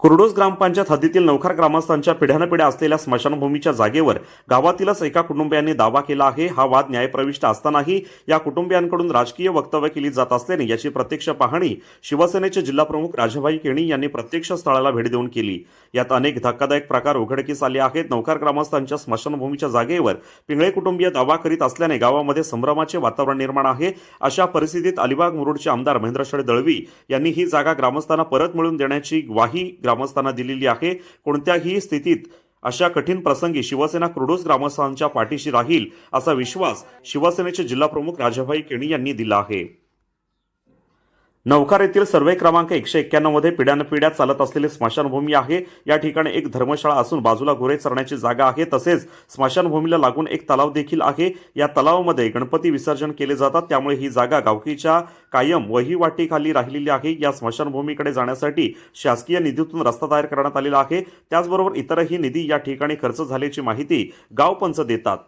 कुरडोस ग्रामपंचायत हद्दीतील नवखार ग्रामस्थांच्या पिढ्यानपिढ्या असलेल्या स्मशानभूमीच्या जागेवर गावातीलच एका कुटुंबियांनी दावा केला आहे. हा वाद न्यायप्रविष्ट असतानाही या कुटुंबियांकडून राजकीय वक्तव्य केली जात असल्याने याची प्रत्यक्ष पाहणी शिवसेनेचे जिल्हाप्रमुख राजाभाई केणी यांनी प्रत्यक्ष स्थळाला भेट देऊन केली. यात अनेक धक्कादायक प्रकार उघडकीस आले आहेत. नौकार ग्रामस्थांच्या स्मशानभूमीच्या जागेवर पिंगळे कुटुंबीय दावा करीत असल्याने गावामध्ये संभ्रमाचे वातावरण निर्माण आहे. अशा परिस्थितीत अलिबाग मुरुडचे आमदार महेंद्र शेड दळवी यांनी ही जागा ग्रामस्थांना परत मिळवून देण्याची ग्वाही ग्रामस्थांना दिलेली आहे. कोणत्याही स्थितीत अशा कठीण प्रसंगी शिवसेना क्रुडूस ग्रामस्थांच्या पाठीशी राहील असा विश्वास शिवसेनेचे जिल्हाप्रमुख राजाभाई केणी यांनी दिला आहे. नवकार येथील सर्वे क्रमांक एकशे एक्क्याण्णवमध्ये पिढ्यानपिढ्या चालत असलेली स्मशानभूमी आहे. या ठिकाणी एक धर्मशाळा असून बाजूला गुरे चरण्याची जागा आहे. तसेच स्मशानभूमीला लागून एक तलाव देखील आहे. या तलावामध्ये गणपती विसर्जन केले जातात. त्यामुळे ही जागा गावकीच्या कायम वहिवाटीखाली राहिलेली आहे. या स्मशानभूमीकडे जाण्यासाठी शासकीय निधीतून रस्ता तयार करण्यात आलेला आहे. त्याचबरोबर इतरही निधी या ठिकाणी खर्च झाल्याची माहिती गावपंच देतात.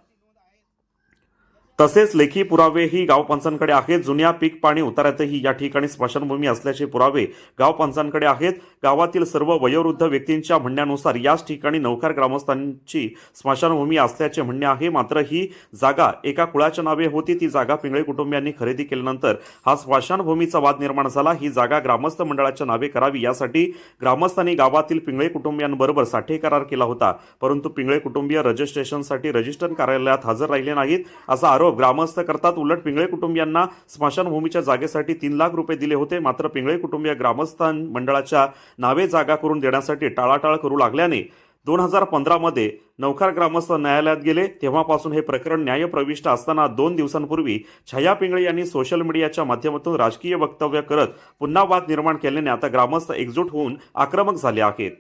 तसेच लेखी पुरावेही गावपंचांकडे आहेत. जुन्या पीक पाणी उतारातही या ठिकाणी स्मशानभूमी असल्याचे पुरावे गावपंचांकडे आहेत. गावातील सर्व वयोवृद्ध व्यक्तींच्या म्हणण्यानुसार याच ठिकाणी नौकार ग्रामस्थांची स्मशानभूमी असल्याचे म्हणणे आहे. मात्र ही जागा एका कुळाच्या नावे होती. ती जागा पिंगळे कुटुंबियांनी खरेदी केल्यानंतर हा स्मशानभूमीचा वाद निर्माण झाला. ही जागा ग्रामस्थ मंडळाच्या नावे करावी. यासाठी ग्रामस्थांनी गावातील पिंगळे कुटुंबियांबरोबर साठे करार केला होता. परंतु पिंगळे कुटुंबीय रजिस्ट्रेशनसाठी रजिस्टर कार्यालयात हजर राहिले नाहीत असा आरोप ग्रामस्थ करतात उलट पिंगळे कुटुंबियांना स्मशानभूमीच्या जागेसाठी तीन लाख रुपये दिले होते. मात्र पिंगळे कुटुंबीय ग्रामस्थां मंडळाच्या नावे जागा करून देण्यासाठी टाळाटाळ करू लागल्याने दोन हजार पंधरामध्ये नौखार ग्रामस्थ न्यायालयात गेले. तेव्हापासून हे प्रकरण न्यायप्रविष्ट असताना दोन दिवसांपूर्वी छाया पिंगळे यांनी सोशल मीडियाच्या माध्यमातून राजकीय वक्तव्य करत पुन्हा वाद निर्माण केल्याने आता ग्रामस्थ एकजूट होऊन आक्रमक झाले आहेत.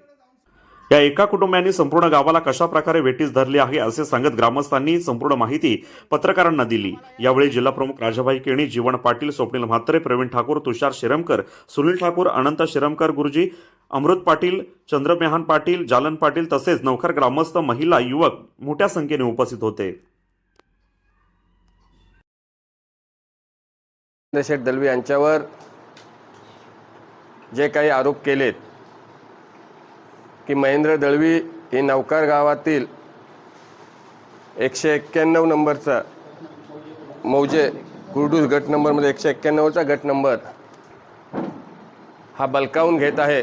या एका कुटुंबियांनी संपूर्ण गावाला कशा प्रकारे वेटीस धरली आहे असे सांगत ग्रामस्थांनी संपूर्ण माहिती पत्रकारांना दिली. यावेळी जिल्हाप्रमुख राजाभाई केणी जीवन पाटील स्वप्नील म्हात्रे प्रवीण ठाकूर तुषार शिरमकर सुनील ठाकूर अनंत शिरमकर गुरुजी अमृत पाटील चंद्रमेहान पाटील जालन पाटील तसेच नवखर ग्रामस्थ महिला युवक मोठ्या संख्येने उपस्थित होते. शेठ दलवी यांच्यावर जे काही आरोप केलेत की महेंद्र दळवी हे नौकार गावातील एकशे एक्क्याण्णव नंबरचा मौजे कुर्डूस गट नंबरमध्ये एकशे एक्क्याण्णवचा गट नंबर हा बलकावून घेत आहे.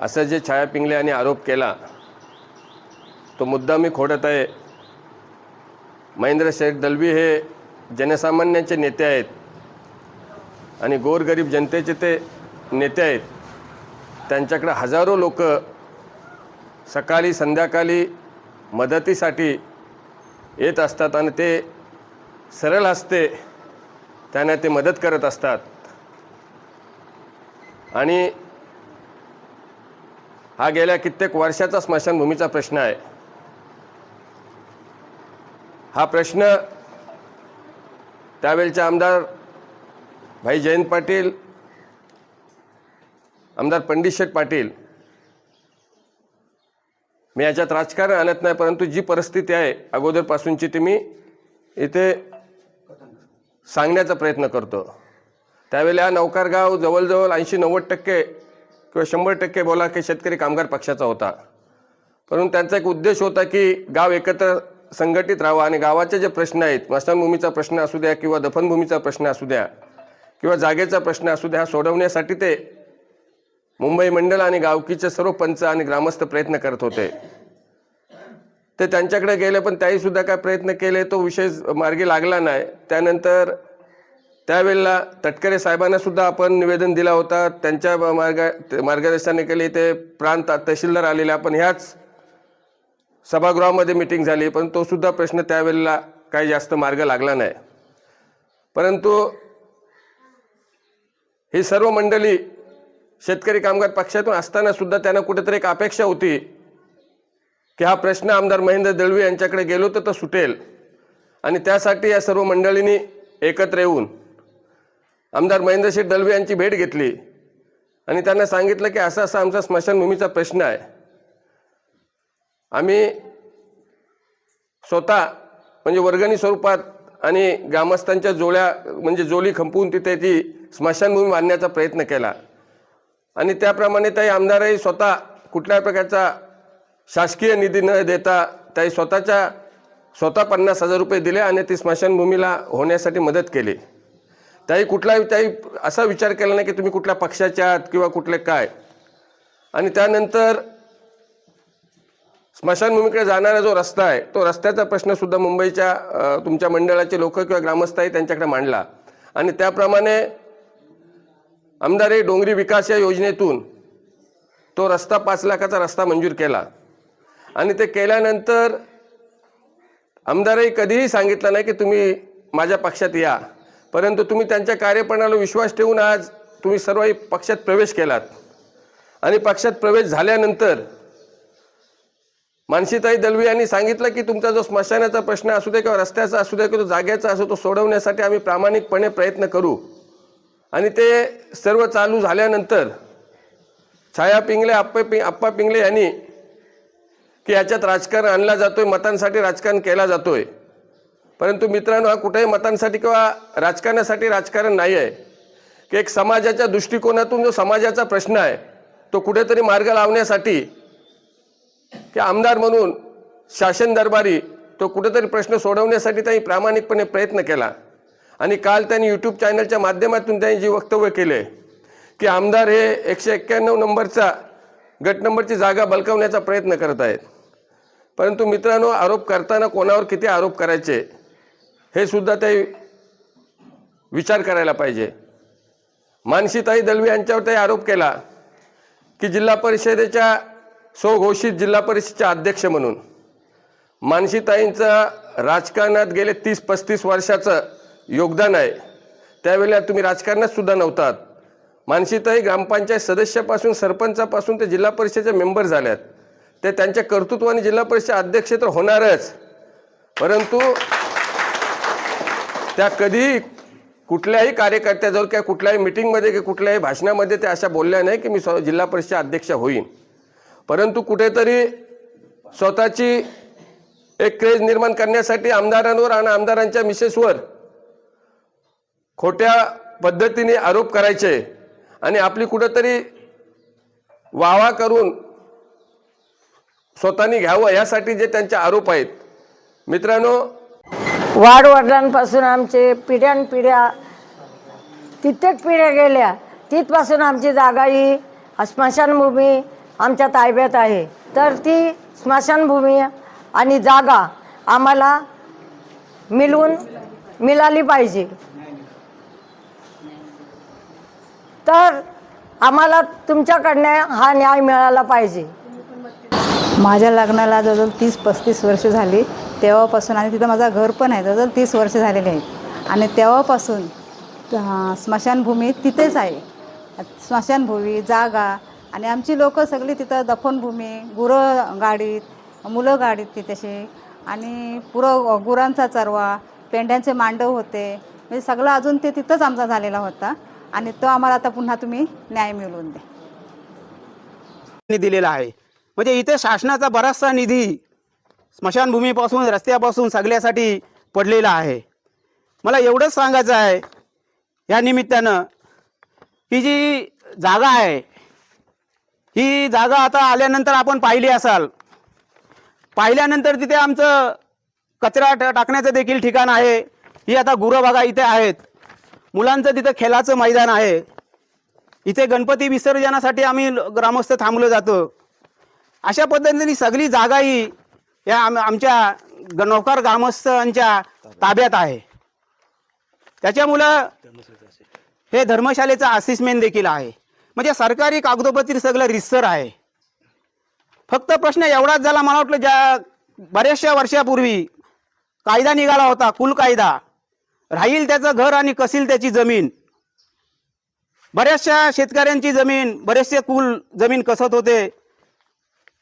असं जे छाया पिंगले यांनी आरोप केला तो मुद्दा मी खोडत आहे. महेंद्र शेठ दलवी हे जनसामान्यांचे नेते आहेत आणि गोरगरीब जनतेचे ते नेते आहेत. त्यांच्याकडे हजारो लोक सकाळी संध्याकाळी मदतीसाठी येत असतात आणि ते सरळ असते त्यांना ते मदत करत असतात. आणि हा गेल्या कित्येक वर्षाचा स्मशानभूमीचा प्रश्न आहे. हा प्रश्न त्यावेळचे आमदार भाई जयंत पाटील आमदार पंडित शेठ पाटील मी याच्यात राजकारण आणत नाही परंतु जी परिस्थिती आहे अगोदरपासूनची ती मी इथे सांगण्याचा प्रयत्न करतो. त्यावेळेला हा नौकारगाव जवळजवळ ऐंशी नव्वद टक्के किंवा शंभर टक्के बोला की शेतकरी कामगार पक्षाचा होता. परंतु त्यांचा एक उद्देश होता की गाव एकत्र संघटित राहावं आणि गावाचे जे प्रश्न आहेत स्मशानभूमीचा प्रश्न असू द्या किंवा दफनभूमीचा प्रश्न असू द्या किंवा जागेचा प्रश्न असू द्या हा सोडवण्यासाठी ते मुंबई मंडळ आणि गावकीचे सर्व पंच आणि ग्रामस्थ प्रयत्न करत होते. ते त्यांच्याकडे गेले पण त्याही सुद्धा काय प्रयत्न केले तो विषय मार्गी लागला नाही. त्यानंतर त्यावेळेला तटकरे साहेबांना सुद्धा आपण निवेदन दिला होता. त्यांच्या मार्ग मार्गदर्शनाने केले ते प्रांत तहसीलदार आलेले आपण ह्याच सभागृहामध्ये मिटिंग झाली पण तो सुद्धा प्रश्न त्यावेळेला काही जास्त मार्ग लागला नाही. परंतु ही सर्व मंडळी शेतकरी कामगार पक्षातून असताना सुद्धा त्यांना कुठेतरी एक अपेक्षा होती की हा प्रश्न आमदार महेंद्र दळवी यांच्याकडे गेलो तर तो सुटेल. आणि त्यासाठी या सर्व मंडळींनी एकत्र येऊन आमदार महेंद्रशेठ दळवी यांची भेट घेतली. आणि त्यांना सांगितलं की असा असा आमचा स्मशानभूमीचा प्रश्न आहे. आम्ही स्वतः म्हणजे वर्गणी स्वरूपात आणि ग्रामस्थांच्या जोळ्या म्हणजे जोली खंपवून तिथे ती स्मशानभूमी बांधण्याचा प्रयत्न केला. आणि त्याप्रमाणे त्याही आमदारही स्वतः कुठल्याही प्रकारचा शासकीय निधी न देता त्याही स्वतःच्या स्वतः पन्नास हजार रुपये दिले आणि ती स्मशानभूमीला होण्यासाठी मदत केली. त्याही कुठलाही त्याही असा विचार केला नाही की तुम्ही कुठल्या पक्षाचे आहात किंवा कुठले काय. आणि त्यानंतर स्मशानभूमीकडे जाणारा जो रस्ता आहे तो रस्त्याचा प्रश्नसुद्धा मुंबईच्या तुमच्या मंडळाचे लोक किंवा ग्रामस्थ आहे त्यांच्याकडे मांडला. आणि त्याप्रमाणे आमदारही डोंगरी विकास या योजनेतून तो रस्ता पाच लाखाचा रस्ता मंजूर केला. आणि ते केल्यानंतर आमदारही कधीही सांगितलं नाही की तुम्ही माझ्या पक्षात या. परंतु तुम्ही त्यांच्या कार्यपणाला विश्वास ठेवून आज तुम्ही सर्वही पक्षात प्रवेश केलात. आणि पक्षात प्रवेश झाल्यानंतर मानसीताई दलवी यांनी सांगितलं की तुमचा जो स्मशानाचा प्रश्न असू दे किंवा रस्त्याचा असू दे किंवा तो जागेचा असू तो सोडवण्यासाठी आम्ही प्रामाणिकपणे प्रयत्न करू. आणि ते सर्व चालू झाल्यानंतर छाया पिंगले आप्पा पि आप्पा पिंगले यांनी की याच्यात राजकारण आणला जातोय मतांसाठी राजकारण केला जातोय. परंतु मित्रांनो हा कुठेही मतांसाठी किंवा राजकारणासाठी राजकारण नाही आहे की एक समाजाच्या दृष्टिकोनातून जो समाजाचा प्रश्न आहे तो कुठेतरी मार्ग लावण्यासाठी की आमदार म्हणून शासन दरबारी तो कुठेतरी प्रश्न सोडवण्यासाठी त्यांनी प्रामाणिकपणे प्रयत्न केला. आणि काल त्यांनी यूट्यूब चॅनलच्या माध्यमातून त्यांनी जे वक्तव्य केले की आमदार हे एकशे एक्क्याण्णव नंबरचा गट नंबरची जागा बलकावण्याचा प्रयत्न करत आहेत. परंतु मित्रांनो आरोप करताना कोणावर किती आरोप करायचे हे सुद्धा ते विचार करायला पाहिजे. मानसीताई दलवी यांच्यावर ते आरोप केला की जिल्हा परिषदेच्या स्वघोषित जिल्हा परिषदेच्या अध्यक्ष म्हणून. मानसीताईंचं राजकारणात गेले तीस पस्तीस वर्षाचं योगदान आहे. त्यावेळेला तुम्ही राजकारणात सुद्धा नव्हतात. मानसीताई ग्रामपंचायत सदस्यापासून सरपंचापासून ते जिल्हा परिषदेचे मेंबर झाल्यात. ते त्यांच्या कर्तृत्वाने जिल्हा परिषद अध्यक्ष तर होणारच. परंतु त्या कधी कुठल्याही कार्यकर्त्याजवळ किंवा कुठल्याही मिटिंगमध्ये किंवा कुठल्याही भाषणामध्ये त्या अशा बोलल्या नाही की मी स्व जिल्हा परिषद अध्यक्ष होईन. परंतु कुठेतरी स्वतःची एक क्रेज निर्माण करण्यासाठी आमदारांवर आणि आमदारांच्या मिसेसवर खोट्या पद्धतीने आरोप करायचे आणि आपली कुठंतरी वावा करून स्वतःनी घ्यावं यासाठी जे त्यांचे आरोप आहेत. मित्रांनो वाडवडिलांपासून आमचे पिढ्यानपिढ्या कित्येक पिढ्या गेल्या तिथपासून आमची जागा ही स्मशानभूमी आमच्या ताब्यात आहे. तर ती स्मशानभूमी आणि जागा आम्हाला मिळून मिळाली पाहिजे. तर आम्हाला तुमच्याकडनं हा न्याय मिळाला पाहिजे. माझ्या लग्नाला जवळजवळ तीस पस्तीस वर्ष झाली. तेव्हापासून आणि तिथं माझा घर पण आहे जवळजवळ तीस वर्ष झालेले आहेत आणि तेव्हापासून स्मशानभूमी तिथेच आहे. स्मशानभूमी जागा आणि आमची लोकं सगळी तिथं दफनभूमी गुरं गाडीत मुलं गाडीत तिथेशी. आणि पुरं गुरांचा चरवा पेंड्यांचे मांडव होते. म्हणजे सगळं अजून ते तिथंच आमचा झालेला होता. आणि तो आम्हाला आता पुन्हा तुम्ही न्याय मिळवून द्या. दिलेला आहे. म्हणजे इथे शासनाचा बराचसा निधी स्मशानभूमीपासून रस्त्यापासून सगळ्यासाठी पडलेला आहे. मला एवढंच सांगायचं आहे या निमित्तानं ही जी जागा आहे ही जागा आता आल्यानंतर आपण पाहिली असाल. पाहिल्यानंतर तिथे आमचं कचरा टाकण्याचं देखील ठिकाण आहे. ही आता गुरं बघा इथे आहेत. मुलांचं तिथं खेळाचं मैदान आहे. इथे गणपती विसर्जनासाठी आम्ही ग्रामस्थ थांबलो जातो. अशा पद्धतीने सगळी जागा ही या आम आमच्या नौकार ग्रामस्थांच्या ताब्यात आहे. त्याच्यामुळं हे धर्मशालेचं असिस्मेंट देखील आहे. म्हणजे सरकारी कागदोपत्री सगळं रिसर आहे. फक्त प्रश्न एवढाच झाला मला वाटलं ज्या बऱ्याचशा वर्षापूर्वी कायदा निघाला होता कुल कायदा राहील त्याचं घर आणि कसील त्याची जमीन? बऱ्याचशा शेतकऱ्यांची जमीन बरेचसे कुल जमीन कसत होते.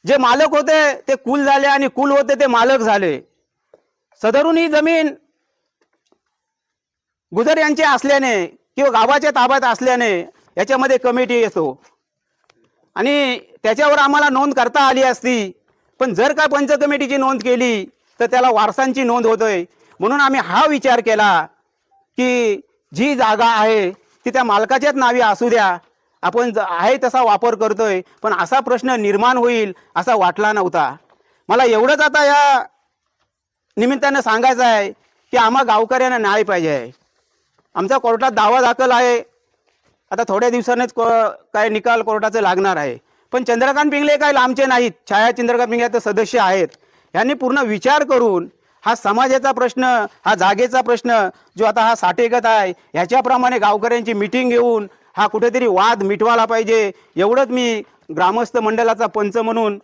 जे मालक होते ते कुल झाले आणि कुल होते ते मालक झाले. सदरून ही जमीन गुजर यांचे असल्याने किंवा गावाच्या ताब्यात असल्याने याच्यामध्ये कमिटी येतो. आणि त्याच्यावर आम्हाला नोंद करता आली असती. पण जर का पंच कमिटीची नोंद केली तर त्याला वारसांची नोंद होतोय. म्हणून आम्ही हा विचार केला. की जी जागा आहे ती त्या मालकाच्याच नावी असू द्या. आपण ज- आहे तसा वापर करतोय पण असा प्रश्न निर्माण होईल असा वाटला नव्हता. मला एवढंच आता या निमित्तानं सांगायचं आहे की आम्हा गावकऱ्यांना न्याय पाहिजे आहे. आमचा कोर्टात दावा दाखल आहे. आता थोड्या दिवसांनीच को काय निकाल कोर्टाचे लागणार आहे. पण चंद्रकांत पिंगले काय लांबचे नाहीत. छाया चंद्रकांत पिंगले तर सदस्य आहेत. यांनी पूर्ण विचार करून हा समाजाचा प्रश्न हा जागेचा प्रश्न जो आता हा साठेगत आहे ह्याच्याप्रमाणे गावकऱ्यांची मिटिंग घेऊन हा कुठेतरी वाद मिटवायला पाहिजे. एवढंच मी ग्रामस्थ मंडळाचा पंच म्हणून